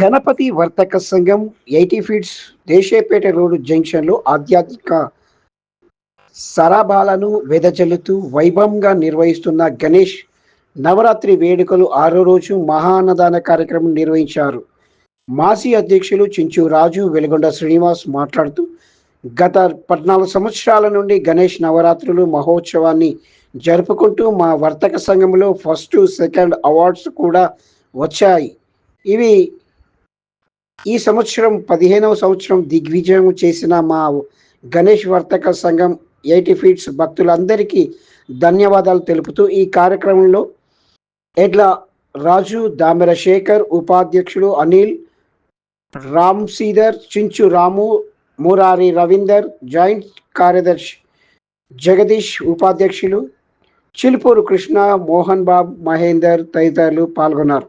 గణపతి వర్తక సంఘం eighty feets దేశేపేట road జంక్షన్లో ఆధ్యాత్మిక సరాబాలను వెదజల్లుతూ వైభవంగా నిర్వహిస్తున్న గణేష్ నవరాత్రి వేడుకలు ఆరో రోజు మహాన్నదాన కార్యక్రమం నిర్వహించారు. మాజీ అధ్యక్షులు చించు రాజు వెలుగొండ శ్రీనివాస్ మాట్లాడుతూ గత పద్నాలుగు సంవత్సరాల నుండి గణేష్ నవరాత్రులు మహోత్సవాన్ని జరుపుకుంటూ మా వర్తక సంఘంలో ఫస్ట్ సెకండ్ అవార్డ్స్ కూడా వచ్చాయి. ఇవి ఈ సంవత్సరం పదిహేనవ సంవత్సరం దిగ్విజయం చేసిన మా గణేష్ వర్తక సంఘం ఎయిటీ ఫీట్స్ భక్తులందరికీ ధన్యవాదాలు తెలుపుతూ ఈ కార్యక్రమంలో ఎడ్ల రాజు దామెర శేఖర్ ఉపాధ్యక్షుడు అనిల్ రామ్ శ్రీధర్ చించు రాము మురారి రవీందర్ జాయింట్ కార్యదర్శి జగదీష్ ఉపాధ్యక్షులు చిలుపూరు కృష్ణ మోహన్ బాబు మహేందర్ తదితరులు పాల్గొన్నారు.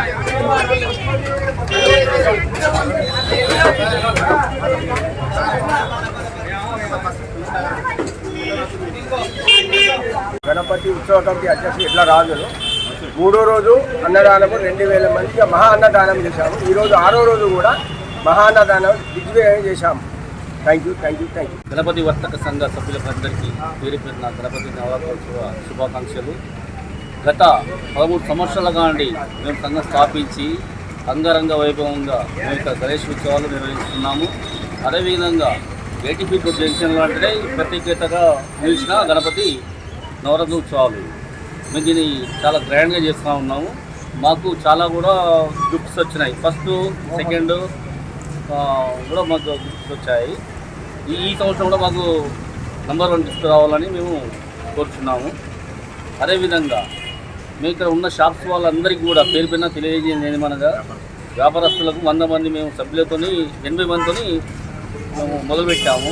గణపతి ఉత్సవ కమిటీ అధ్యక్షుడు ఇట్లా రాజులు మూడో రోజు అన్నదానము రెండు వేల మందికి మహా అన్నదానం చేశాము. ఈరోజు ఆరో రోజు కూడా మహా అన్నదానం దిగ్విజయం చేశాము. Thank you thank you thank you Ganapati వర్తక సంఘ సభ్యులందరికీ పేరు పెట్టిన గణపతి నవరాత్రోత్సవ శుభాకాంక్షలు. గత పదమూడు సంవత్సరాలుగా నుండి మేము సంఘం స్థాపించి అంగరంగ వైభవంగా మేము ఇక్కడ గణేష్ ఉత్సవాలు నిర్వహిస్తున్నాము. అదేవిధంగా ఏటీపీ జంక్షన్ లాంటిదే ప్రత్యేకతగా నిలిచిన గణపతి నవరాత్రి ఉత్సవాలు మేము దీన్ని చాలా గ్రాండ్గా చేస్తూ ఉన్నాము. మాకు చాలా కూడా గిఫ్ట్స్ వచ్చినాయి. ఫస్ట్ సెకండ్ కూడా మాకు గిఫ్ట్స్ వచ్చాయి. ఈ ఈ సంవత్సరం కూడా మాకు నంబర్ వన్ గిఫ్ట్ రావాలని మేము కోరుచున్నాము. అదేవిధంగా మేము ఇక్కడ ఉన్న షాప్స్ వాళ్ళందరికీ కూడా పేరు పైన తెలియజేయండి ఏమనగా వ్యాపారస్తులకు వంద మంది మేము సభ్యులతోని ఎనభై మందితో మేము మొదలుపెట్టాము.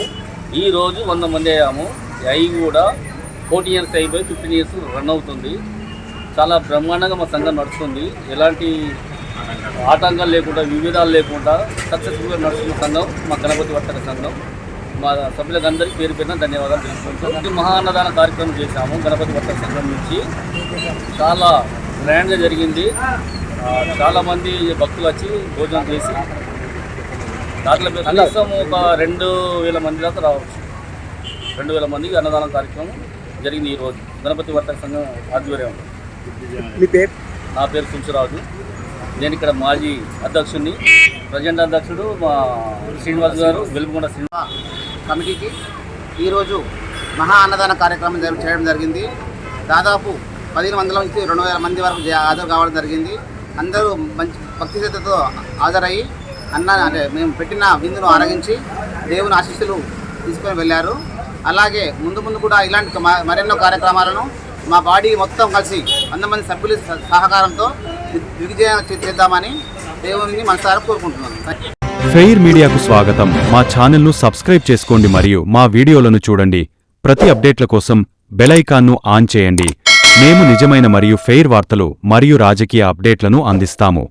ఈరోజు వంద మంది అయ్యాము. అవి కూడా ఫోర్టీ ఇయర్స్ అయిపోయి ఫిఫ్టీన్ ఇయర్స్ రన్ అవుతుంది. చాలా బ్రహ్మాండంగా మా సంఘం నడుస్తుంది. ఎలాంటి ఆటంకాలు లేకుండా వివిధాలు లేకుండా సక్సెస్ఫుల్గా నడుస్తున్న సంఘం మా గణపతి వర్తక సంఘం. మా సభ్యులందరికీ పేరు పేరున ధన్యవాదాలు తెలుసుకుంటాం మహాన్నదాన కార్యక్రమం చేశాము గణపతి వర్తక సంఘం నుంచి. చాలా గ్రాండ్గా జరిగింది. చాలామంది భక్తులు వచ్చి భోజనం చేసి దాంట్లో కనీసం ఒక రెండు వేల మంది దాకా రావచ్చు. రెండు వేల మందికి అన్నదానం కార్యక్రమం జరిగింది ఈరోజు గణపతి వర్తక సంఘం ఆధ్వర్యం మీ పేరు? నా పేరు తుంచురాజు నేను ఇక్కడ మాజీ అధ్యక్షుడిని ప్రజెంట్ అధ్యక్షుడు మా శ్రీనివాస్ గారు వెలుగుకొండ శ్రీనివాస్ కమిటీకి ఈరోజు మహా అన్నదాన కార్యక్రమం చేయడం జరిగింది. దాదాపు పదిహేను వందల నుంచి రెండు వేల మంది వరకు హాజరు కావడం జరిగింది. అందరూ మంచి భక్తి శ్రద్ధతో హాజరయ్యి అన్న అంటే మేము పెట్టిన విందును ఆరగించి దేవుని ఆశీస్సులు తీసుకొని వెళ్ళారు. అలాగే ముందు ముందు కూడా ఇలాంటి మ- మరెన్నో కార్యక్రమాలను మా బాడీ మొత్తం కలిసి వంద మంది సభ్యుల సహకారంతో దిగ్- చేద్దామని దేవుని మనసారా కోరుకుంటున్నాను. ఫెయిర్ మీడియాకు స్వాగతం. మా ఛానల్ను సబ్స్క్రైబ్ చేసుకోండి మరియు మా వీడియోలను చూడండి. ప్రతి అప్డేట్ల కోసం బెలైకాన్ను ఆన్ చేయండి. మేము నిజమైన మరియు ఫెయిర్ వార్తలు మరియు రాజకీయ అప్డేట్లను అందిస్తాము.